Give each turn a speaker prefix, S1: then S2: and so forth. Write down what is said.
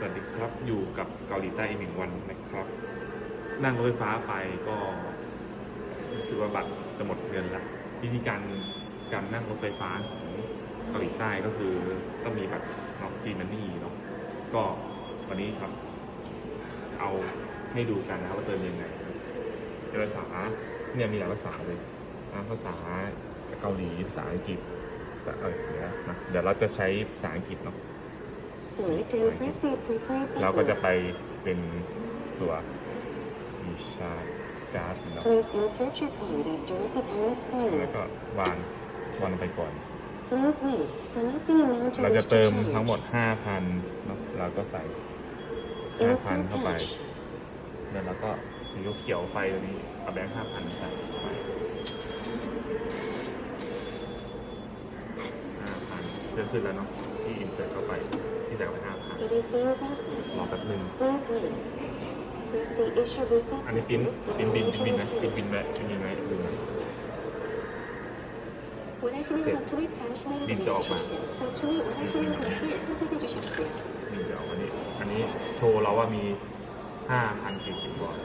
S1: สวัสดีครับอยู่กับเกาหลีใต้อีกหนึ่งวันนะครับ นั่งรถไฟฟ้าไปก็รู้สึกว่าบัตรจะหมดเงินละวิธีการการนั่งรถไฟฟ้าของเกาหลีใต้ก็คือต้องมีบัตรเนาะจีมันนี่เนาะก็วันนี้ครับ เอาให้ดูกันนะว่าเติมยังไงภาษาเนี่ยมีหลายภาษาเลยนะภาษาเกาหลีภาษาอังกฤษแต่เออเดี๋ยวนะเดี๋ยวเราจะใช้ภาษาอังกฤษเนาะ เราก็จะ
S2: button.
S1: ไปเป็นตัววิชาการ์ดเนาะ
S2: Please insert your code as directed on the
S1: แล้ว
S2: screen.
S1: ก็วางวางลงไปก่อน
S2: Please wait. Select the amount you
S1: เราจะ
S2: wish
S1: เติม
S2: to
S1: ทั้งหมด
S2: change.
S1: 5,000เนาะเราก็ใส่
S2: Insert
S1: 5,000 เข้าไป
S2: cash.
S1: แล้วเราก็สีเขียวๆไฟตัวนี้เอาแบงค์5,000 ใส่เข้าไป5,000เชื่อขึ้นแล้วเนาะที่อินเสิร์ตเข้าไปที่ใส่เข้าไป 5,000
S2: It is being processed.
S1: รอแป๊บหนึง
S2: Please wait. Press the issue receipt
S1: อันนี้ปิ้น
S2: button
S1: ปิ้น
S2: with
S1: บิน
S2: the
S1: ปิ้นบิน
S2: major
S1: นะปิ้น
S2: receipt.
S1: บินแวะปิ้นบินไว้ลืมนะ
S2: 원하시는
S1: 셋.
S2: 버튼을 잠시만
S1: 민트 어반.
S2: 누르주십시오. 버튼이 원하시는 것을 선택해 주십시오.
S1: นี่เดี๋ยวอันนี้ อันนี้โชว์เราว่ามี 5,040วอต